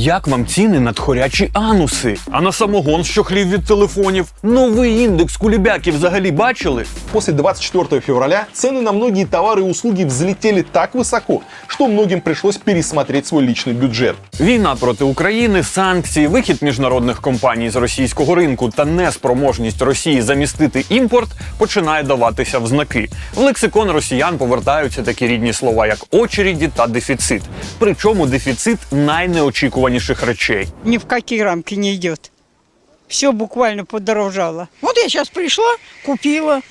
Як вам ціни на тхорячі ануси? А на самогон, що хлів від телефонів? Новий індекс кулібяків взагалі бачили? После 24 февраля цены на многие товары и услуги взлетели так высоко, что многим пришлось пересмотреть свой личный бюджет. Війна проти України, санкції, вихід міжнародних компаній з російського ринку та неспроможність Росії замістити імпорт починає даватися в знаки. В лексикон росіян повертаються такі рідні слова, як очереді та дефіцит. Причому дефіцит найнеочікуваніших речей. ни в какие рамки не идет. Все буквально подорожало. Вот я сейчас пришла, купила,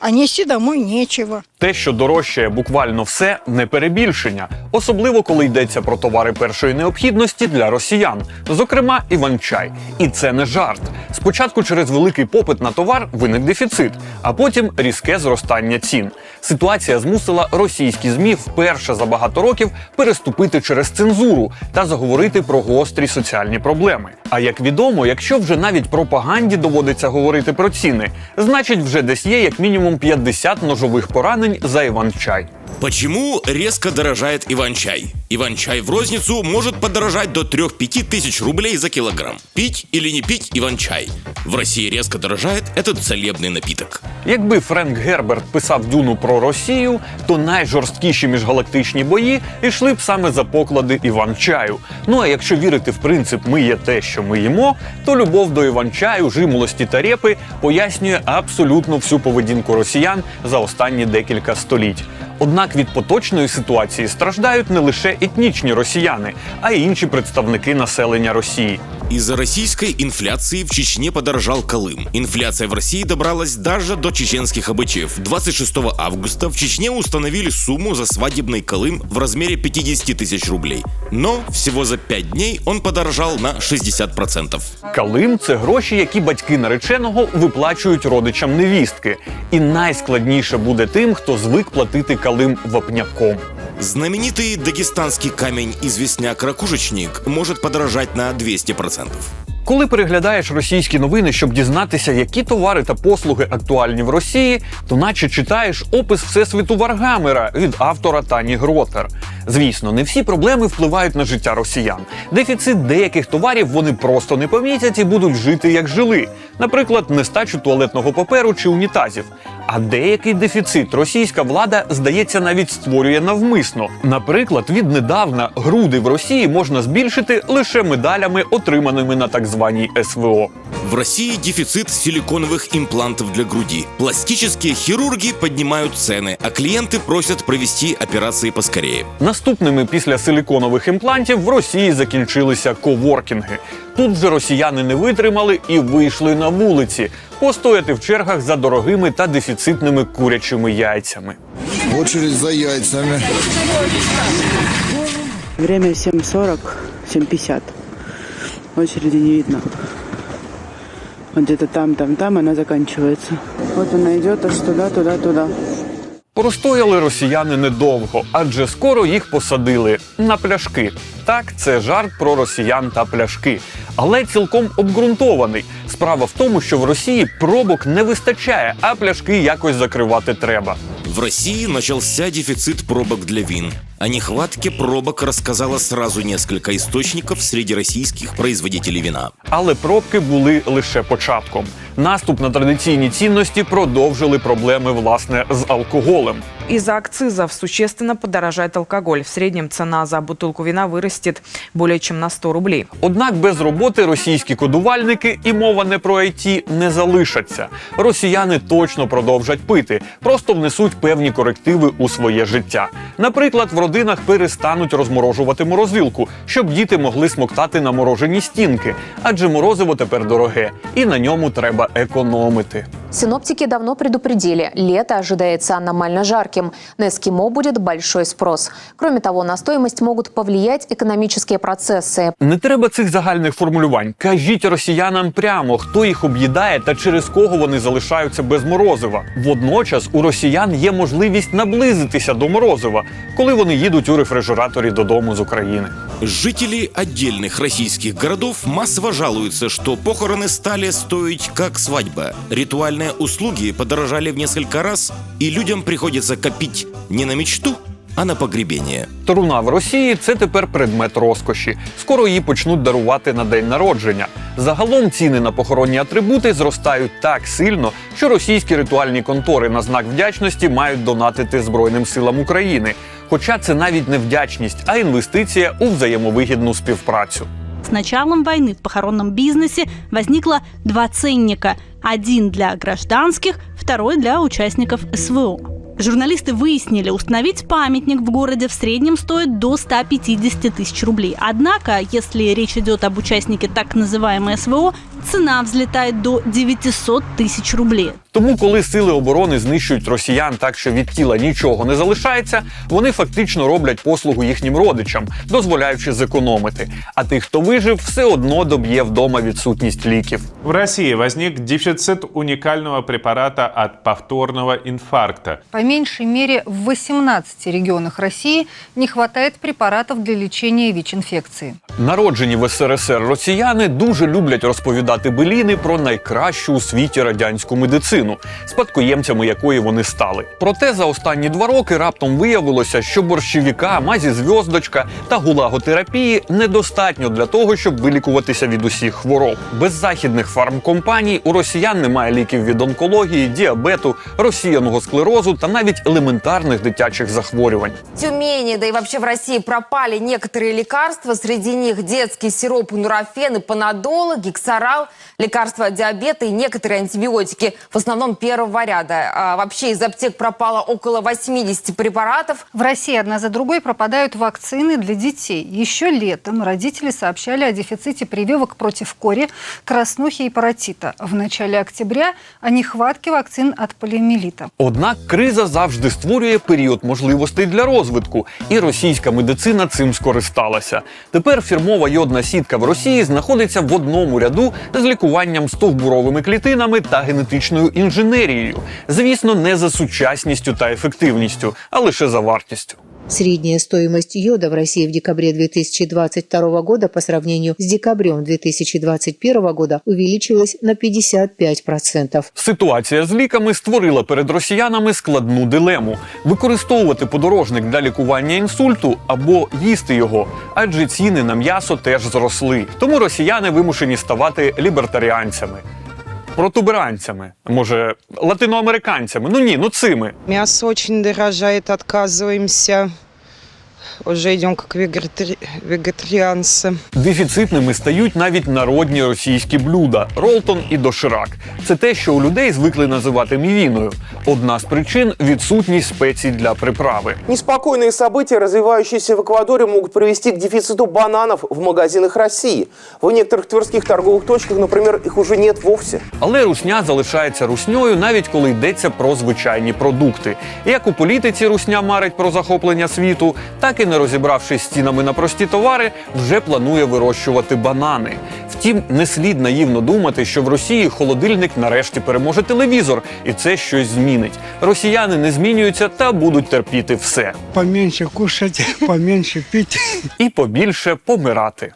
а нести домой нечего. Те, що дорожчає буквально все, не перебільшення, особливо коли йдеться про товари першої необхідності для росіян, зокрема іван-чай. І це не жарт. Спочатку через великий попит на товар виник дефіцит, а потім різке зростання цін. Ситуація змусила російські змі вперше за багато років переступити через цензуру та заговорити про гострі соціальні проблеми. А як відомо, якщо вже навіть пропаганді доводиться говорити про ціни, значить вже десь є як мінімум 50 ножових поранень за іван-чай. Почему резко дорожает Иван-чай? Иван-чай в розницу может подорожать до 3-5 тысяч рублей за килограмм. Пить или не пить Иван-чай? В России резко дорожает этот целебный напиток. Якби Френк Герберт писав дюну про Росію, то найжорсткіші міжгалактичні бої йшли б саме за поклади Іван-чаю. Ну а якщо вірити в принцип ми є те, що ми їмо, то любов до Іван-чаю, жимолості та репи пояснює абсолютно всю поведінку росіян за останні декілька століть. Однак від поточної ситуації страждають не лише етнічні росіяни, а й інші представники населення Росії. Из-за российской инфляции в Чечне подорожал Колым. Инфляция в России добралась даже до чеченских обычаев. 26 августа в Чечне установили сумму за свадебный Колым в размере 50 тысяч рублей. Но всего за 5 дней он подорожал на 60%. Калим це гроші, які батьки нареченого виплачують родичам невістки. І найскладніше буде тим, хто звик платити калим вапняком. Знаменитый дагестанский камень-известняк-ракушечник может подорожать на 200%. Коли переглядаєш російські новини, щоб дізнатися, які товари та послуги актуальні в Росії, то наче читаєш опис всесвіту Варгамера від автора Тані Гротер. Звісно, не всі проблеми впливають на життя росіян. Дефіцит деяких товарів вони просто не помітять і будуть жити як жили, наприклад, нестачу туалетного паперу чи унітазів. А деякий дефіцит російська влада, здається, навіть створює навмисно. Наприклад, віднедавна груди в Росії можна збільшити лише медалями, отриманими на так званій СВО. В России дефицит силиконовых имплантов для груди. Пластические хирурги поднимают цены, а клиенты просят провести операции поскорее. Наступними після силіконових імплантів в Росії закінчилися коворкінги. Тут же росіяни не витримали і вийшли на вулиці, постояти в чергах за дорогими та дефіцитними курячими яйцями. Очередь за яйцами. Время 7.40, 7.50. Очереди не видно. Вот где-то там, там, там она заканчивается. Вот она идет аж туда, туда, туда. Простояли росіяни недовго, адже скоро їх посадили на пляшки. Так, це жарт про росіян та пляшки, але цілком обґрунтований. Справа в тому, що в Росії пробок не вистачає, а пляшки якось закривати треба. В России начался дефицит пробок для вин. О нехватке пробок рассказало сразу несколько источников среди российских производителей вина. Але пробки були лише початком. Наступ на традиційні цінності продовжили проблеми власне з алкоголем. Из-за акцизов существенно подорожает алкоголь. В среднем цена за бутылку вина вырастет более чем на 100 рублей. Однак без роботи російські кодувальники і мова не про IT не залишаться. Росіяни точно продовжать пити, просто внесуть певні корективи у своє життя. Наприклад, в родинах перестануть розморожувати морозилку, щоб діти могли смоктати на морожені стінки, адже морозиво тепер дороге, і на ньому треба економити. Синоптики давно предупредили, лето ожидается аномально жарким На эскимо будет большой спрос. Кроме того, на стоимость могут повлиять экономические процессы. Не треба цих загальних формулювань. Кажіть росіянам прямо, хто їх об'їдає та через кого вони залишаються без морозива. Водночас у росіян є можливість наблизитися до морозива, коли вони їдуть у рефрижераторі додому з України. Жители отдельных российских городов массово жалуются, что похороны стали стоить как свадьба. Ритуальные услуги подорожали в несколько раз, и людям приходится копить не на мечту, а на погребение. Труна в Росії це тепер предмет розкоші. Скоро її почнуть дарувати на день народження. Загалом ціни на похоронні атрибути зростають так сильно, що російські ритуальні контори на знак вдячності мають донатити Збройним силам України. Хоча це навіть не вдячність, а інвестиція у взаємовигідну співпрацю. С началом войны в похоронном бизнесе возникло два ценника. Один для гражданских, второй для участников СВО. Журналисты выяснили, установить памятник в городе в среднем стоит до 150 тысяч рублей. Однако, если речь идет об участнике так называемой СВО, цена взлетает до 900 тысяч рублей. Тому, коли сили оборони знищують росіян так, що від тіла нічого не залишається, вони фактично роблять послугу їхнім родичам, дозволяючи зекономити. А тих, хто вижив, все одно доб'є вдома відсутність ліків. В России возник дефицит уникального препарата от повторного инфаркта. По меньшей мере в 18 регионах России не хватает препаратов для лечения ВИЧ-инфекции. Народжені в СРСР росіяни дуже люблять розповідати беліни про найкращу у світі радянську медицину, спадкоємцями якої вони стали. Проте за останні два роки раптом виявилося, що борщовіка, мазі зв'яздочка та гулаготерапії недостатньо для того, щоб вилікуватися від усіх хвороб. Без західних фармкомпаній у росіян немає ліків від онкології, діабету, розсіяного склерозу та навіть елементарних дитячих захворювань. В Тюмени, да и вообще в России пропали некоторые лекарства. Среди них детский сироп нурофен и панадол, гексарал, лекарства от диабета и некоторые антибиотики, в основном первого ряда. А вообще из аптек пропало около 80 препаратов. В России одна за другой пропадают вакцины для детей. Еще летом родители сообщали о дефиците прививок против кори, краснухи и паротита. В начале октября о нехватке вакцин от полиомиелита. Однак криза завжди створює період можливостей для розвитку, і російська медицина цим скористалася. Тепер фірмова йодна сітка в Росії знаходиться в одному ряду з лікуванням стовбуровими клітинами та генетичною інженерією. Звісно, не за сучасністю та ефективністю, а лише за вартістю. Средняя стоимость йода в России в декабре 2022 года по сравнению с декабрем 2021 года увеличилась на 55%. Ситуація з ліками створила перед росіянами складну дилему: використовувати подорожник для лікування інсульту або їсти його, адже ціни на м'ясо теж зросли. Тому росіяни вимушені ставати лібертаріанцями. Протуберанцями, може, латиноамериканцями. Ну ні, ну цими. Мясо очень дорожает, отказываемся Уже идем как вегетари- вегетарианцы. Дефіцитними стають навіть народні російські блюда ролтон і доширак. Це те, що у людей звикли називати мівіною. Одна з причин відсутність спецій для приправи. Неспокойные события, развивающиеся в Эквадоре, могут привести к дефициту бананов в магазинах России. В некоторых тверских торговых точках, например, их уже нет вовсе. Але русня залишається русньою навіть коли йдеться про звичайні продукти. Як у політиці русня марить про захоплення світу, так і не розібравшись з цінами на прості товари, вже планує вирощувати банани. Втім, не слід наївно думати, що в Росії холодильник нарешті переможе телевізор, і це щось змінить. Росіяни не змінюються та будуть терпіти все. Поменше кушать, поменше пить. І побільше помирати.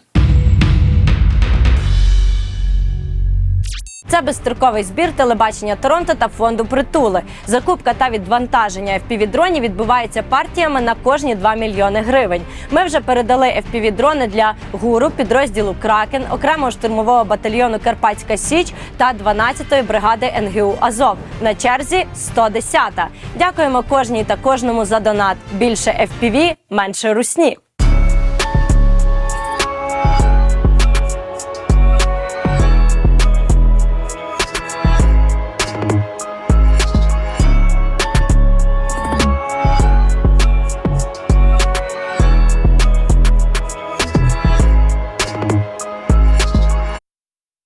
Це безстроковий збір телебачення Торонто та фонду притули. Закупка та відвантаження FPV-дронів відбувається партіями на кожні 2 мільйони гривень. Ми вже передали FPV-дрони для гуру, підрозділу Кракен, окремого штурмового батальйону Карпатська Січ та 12-ї бригади НГУ Азов. На черзі 110-та. Дякуємо кожній та кожному за донат. Більше FPV, менше русні.